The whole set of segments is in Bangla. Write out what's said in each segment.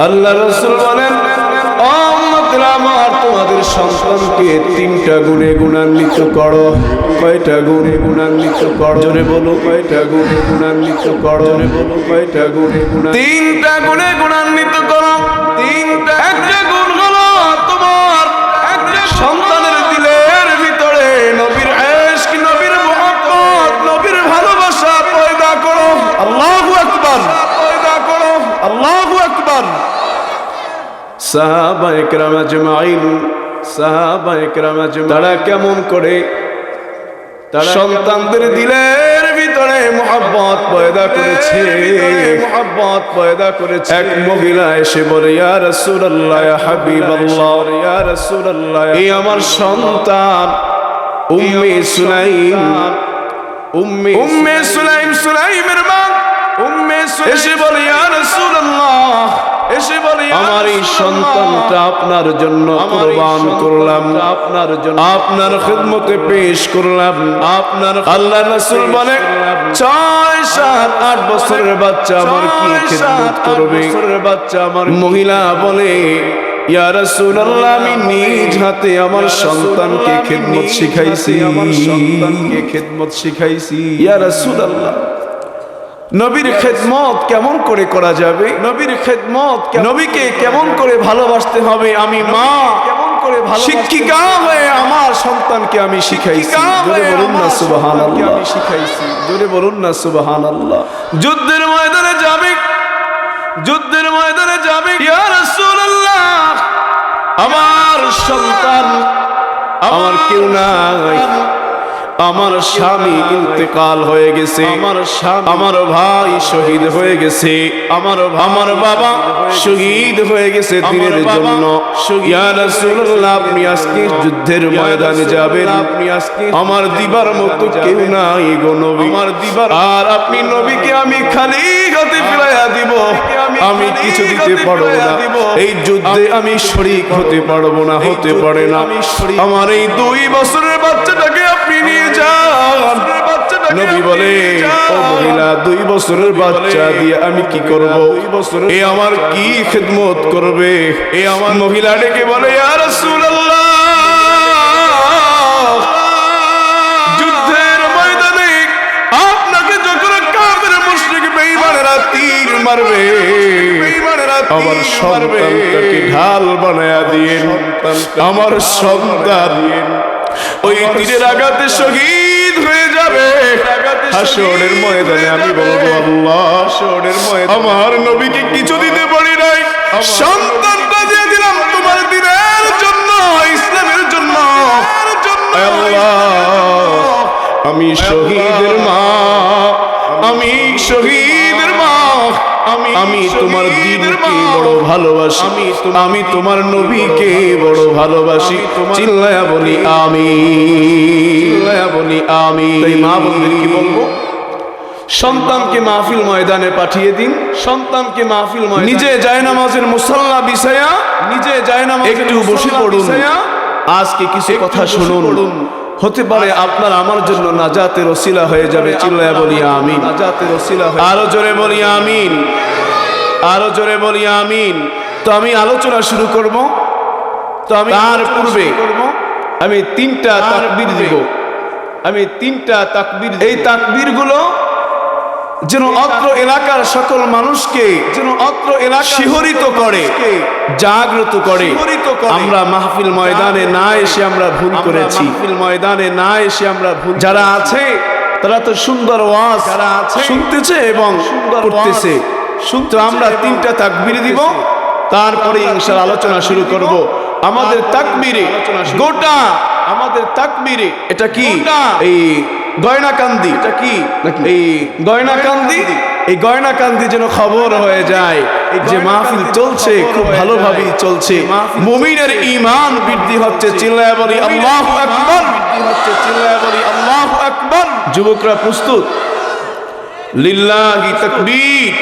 আল্লাহ রসুল বলেন "ও উম্মতেরা আমার তোমাদের সন্তানকে তিনটা গুণে গুণান্বিত করো। কয়টা গুণে গুণান্বিত করো? জোরে বলো কয়টা গুণে গুণান্বিত করো? জোরে বলো কয়টা গুণে গুণা তিনটা গুণে গুণান্বিত করো। তিনটা একটা গুণ সাহাবা একরাম আজমাইন সাহাবা একরাম আজমাইন। তারা কেমন করে? তারা সন্তানদের দিলের ভিতরে মোহাব্বত পয়দা করেছে। মোহাব্বত পয়দা করেছে। এক মহিলা এসে বলে ইয়া রাসূলুল্লাহ ইয়া হাবিবাল্লাহ ইয়া রাসূলুল্লাহ এই আমার সন্তান উম্মে সুলাইম। উম্মে উম্মে সুলাইম। সুলাইমের মা উম্মে সুলাইম। এসে বলে ইয়া রাসূলুল্লাহ এসে বলে আমার এই সন্তানটা আপনার জন্য কুরবান করলাম। আপনার জন্য আপনার খিদমতে পেশ করলাম। আপনার আল্লাহ রাসূল বলে ছয় সাত আট বছরের বাচ্চা আমার কি খিদমত করবে? বাচ্চা আমার মহিলা বলে ইয়া রাসূলুল্লাহ আমি নিজ হাতে আমার সন্তানকে খিদমত শিখাইছি। আমার সন্তানকে খিদমত শিখাইছি। ইয়া রাসূলুল্লাহ নবীর খেদমত কেমন করে করা যাবে? নবীর খেদমত নবীকে কেমন করে ভালোবাসতে হবে আমি মা? কেমন করে ভালো শিক্ষিকা হয়ে আমার সন্তানকে আমি শিখাইছি। জোরে বলুন না সুবহানাল্লাহ আমি শিখাইছি। জোরে বলুন না সুবহানাল্লাহ। যুদ্ধের ময়দানে যাবে। যুদ্ধের ময়দানে যাবে। ইয়া রাসূলুল্লাহ আমার সন্তান আমার কেউ নাই। আমার স্বামী ইন্তেকাল হয়ে গেছে। আমার স্বামী আমার ভাই শহীদ হয়ে গেছে। আমার আমার বাবা শহীদ হয়ে গেছে দিনের জন্য। রাসূলুল্লাহ আপনি আজকে যুদ্ধের ময়দানে যাবেন। আপনি আজকে আমার দিবার মতো কেউ নাই গো নবী। আমার দিবার আর আপনি নবীকে আমি খালি হাতে ফিরাইয়া দিব। আমি কিছু দিতে পারব না। এই যুদ্ধে আমি শরীক হতে পারব না হতে পারে না। আমার এই দুই বছরের বাচ্চাটাকে আপনি নিয়ে যান। নবী বলে ও মহিলা দুই বছরের বাচ্চা দিয়ে আমি কি করব? এ আমার কি খেদমত করবে? এ আমার মহিলা ডেকে বলে ইয়া রাসূলুল্লাহ যুদ্ধের ময়দানে আপনাকে যখন কাফের মুশরিক বেঈমানেরা তীর মারবে আমার সন্তানটাকে ঢাল বানায়া দিয়েন। আমার সন্তান ওই তীরের আঘাতে শহীদ হয়ে যাবে। হাসরের ময়দানে আমি বলব আল্লাহ হাসরের ময়দানে। আমার নবীকে কিছু দিতে পারি নাই। সন্তানটা দিয়ে দিলাম তোমার দিনের জন্য ইসলামের জন্য। আল্লাহ আমি শহীদের মা আমি শহীদের মা আমি তোমার দিনকে বড় ভালোবাসি। আমি তোমার নবীকে বড় ভালোবাসি। চিল্লায়া বলি আমি। চিল্লায়া বলি আমি। তাই মা বলবেন কি বলব? সন্তানকে মাহফিল ময়দানে পাঠিয়ে দিন। সন্তানকে মাহফিল নিজে যায় নামাজের মুসাল্লা বিছায়া নিজে যায় নামাজ একটু বসে পড়ুন। আজকে কিছু কথা শুনুন। হতে পারে আপনার আমার জন্য নাজাতের ওসিলা হয়ে যাবে চিল্লায় বলি আমিন। নাজাতের ওসিলা আরও জোরে বলি আমিন। আরও জোরে বলি আমিন। তো আমি আলোচনা শুরু করব। তো আমি তার পূর্বে আমি তিনটা তাকবীর দিব। আমি তিনটা তাকবীর এই তাকবীরগুলো গুলো যেন অত্র এলাকার সকল মানুষকে যেন অত্র এলাকা শিহরিত করে জাগ্রত করে। আমরা মাহফিল ময়দানে না এসে আমরা ভুল করেছি। মাহফিল ময়দানে না এসে আমরা ভুল যারা আছে তারা তো সুন্দর ওয়াজ যারা আছে শুনতেছে এবং সুন্দর করতেছে শুনতে আমরা তিনটা তাকবীর দিব তারপরে ইনশাল আলোচনা শুরু করব। আমাদের তাকবীরে গোটা আমাদের তাকবীরে এটা কি? এই গয়নাকান্দি এটা কি? এই গয়নাকান্দি? এই গয়নাকান্দি যেন খবর হয়ে যায় যে মাহফিল চলছে খুব ভালোভাবেই চলছে। মুমিনের ঈমান বৃদ্ধি হচ্ছে চিল্লায় বলি আল্লাহু আকবার। হচ্ছে চিল্লায় বলি আল্লাহু আকবার। যুবকরা প্রস্তুত? লিল্লাহি তাকবীর।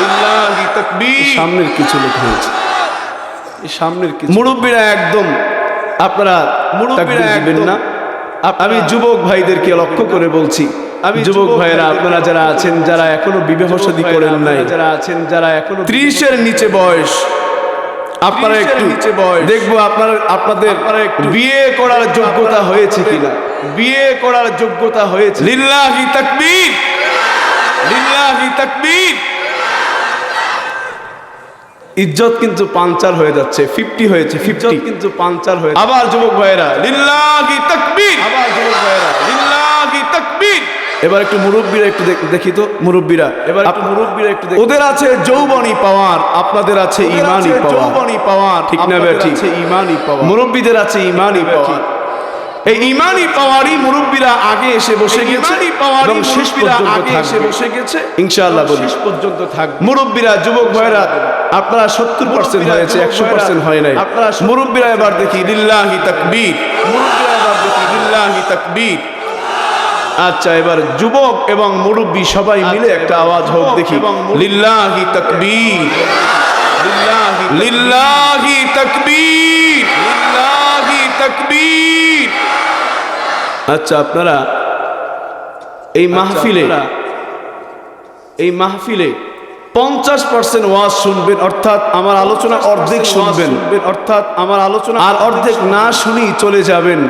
লিল্লাহি তাকবীর। সামনের কিছু লোক হয়েছে। এই সামনের কিছু মুরব্বীরা একদম আপনারা মুরব্বীরা দিবেন না। আমি যুবক ভাইদেরকে লক্ষ্য করে বলছি। আমি যুবক ভাইয়েরা আপনারা যারা আছেন যারা এখনও বিবাহ শাদী করেন নাই। যারা আছেন যারা এখনও ত্রিশের নিচে বয়স। আপনারা একটু নিচে বয়স। দেখব আপনার আপনাদের বিয়ে করার যোগ্যতা হয়েছে কিনা? বিয়ে করার যোগ্যতা হয়েছে লিল্লাহি তাকবীর। লিল্লাহি তাকবীর। ইজ্জত কিন্তু পাঞ্চার হয়ে যাচ্ছে ফিফটি হয়েছে ফিফটি কিন্তু পাঞ্চার হয়ে আবার যুবক ভাইয়েরা লিল্লাহি তাকবীর। আবার যুবক ভাইয়েরা লিল্লাহি তাকবীর। এবার একটু মুরব্বীরা একটু দেখি তো মুরব্বীরা। এবার একটু মুরব্বীরা একটু। ওদের আছে যৌবনী পাওয়ার আপনাদের আছে ইমানি পাওয়ার। যৌবনী পাওয়ার ঠিক না ঠিক ইমানি পাওয়ার। মুরব্বীদের আছে ইমানি পাওয়ার। এই ইমানি পাওয়ারই মুরব্বীরা আগে এসে বসে গেছে এবং শেষ পর্যন্ত আগে এসে বসে গেছে ইনশাআল্লাহ শেষ পর্যন্ত থাকবে। মুরব্বীরা যুবক ভাইরা আপনারা সত্তর পার্সেন্ট হয়েছে একশো পার্সেন্ট হয় নাই। আপনারা মুরব্বীরা এবার দেখি লিল্লাহি তাকবীর। মুরব্বীরা এবার দেখি লিল্লাহি তাকবীর। আচ্ছা এবার যুবক এবং মুরব্বী সবাই মিলে একটা আওয়াজ হোক দেখি লিল্লাহি তাকবীর। লিল্লাহি লিল্লাহি তাকবীর। লিল্লাহি তাকবীর। আচ্ছা আপনারা এই মাহফিলে এই মাহফিলে পঞ্চাশ পার্সেন্ট ওয়াজ শুনবেন অর্থাৎ আমার আলোচনা অর্ধেক শুনবেন অর্থাৎ আমার আলোচনা আর অর্ধেক না শুনি চলে যাবেন।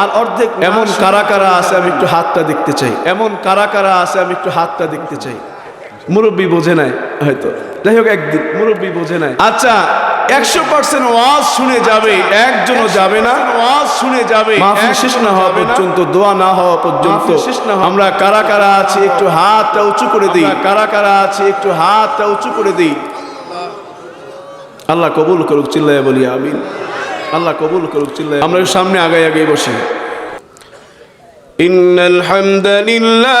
আর অর্ধেক এমন কারা কারা আছে আমি একটু হাতটা দেখতে চাই। এমন কারা কারা আছে আমি একটু হাতটা দেখতে চাই। মুরব্বী বোঝে নাই হয়তো। যাই হোক একদিন মুরব্বী বোঝে নাই। আচ্ছা একশো পার্সেন্ট ওয়াজ শুনে যাবে একজনও যাবে না। ওয়াজ শুনে যাবে মাহফিল শেষ না হওয়া পর্যন্ত দোয়া না হওয়া পর্যন্ত। শেষ না আমরা কারা কারা আছে একটু হাতটা উঁচু করে দিই। কারা কারা আছে একটু হাতটা উঁচু করে দিই। আল্লাহ কবুল করুক চিল্লায় বলি আমিন। আল্লাহ কবুল করুক চিল্লায় আমরা সামনে আগে আগে বসি। ইন্নাল হামদালিল্লাহ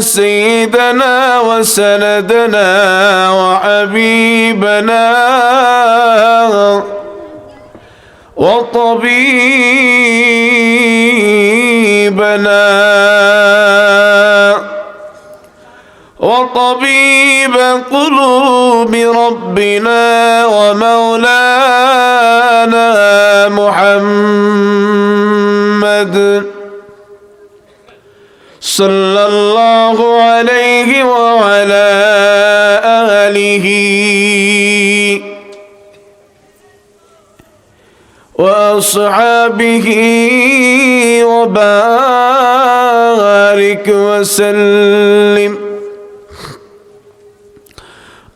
سيدنا وسندنا وحبيبنا وطبيبنا. وطبيب قلوب ربنا ومولانا صلى الله عليه وعلى آله. وأصحابه وبارك وسلم.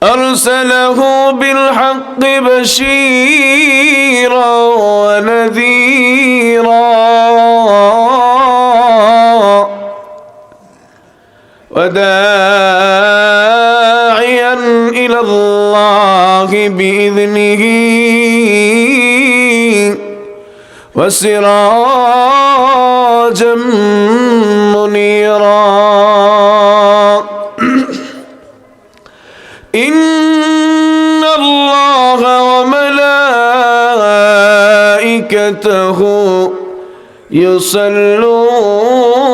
أرسله بالحق بشيرا. وداعيا إلى الله بإذنه. وسراجا منيرا. إن الله وملائكته يصلون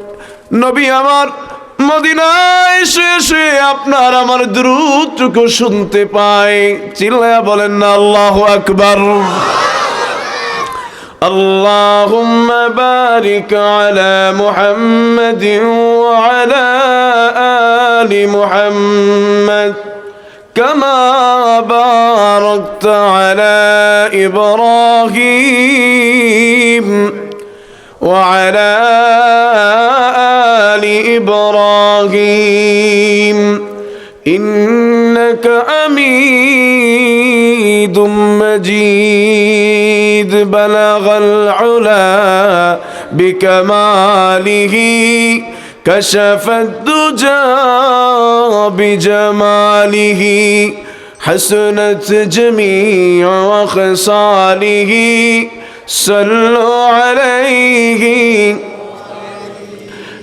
নবী আমার মদিনায় এসে এসে আপনার আমার দ্রুতটুকু শুনতে পাই চিল্লায়া বলেন না আল্লাহ আকবার اللهم بارك على محمد وعلى آل محمد كما باركت على إبراهيم وعلى آل إبراهيم. إنك حميد مجيد. بلغ العلا بكماله. كشف الدجى بجماله. حسنت جميع خصاله صلوا عليه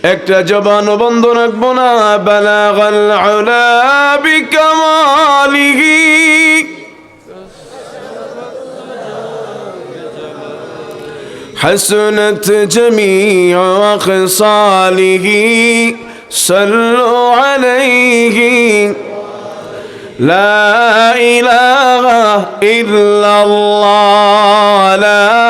একটা জবান বন্ধ রাখবো না বালাগাল আলা বিকামালিহি حسنت جميع خصاله صلوا عليه لا إله إلا الله لا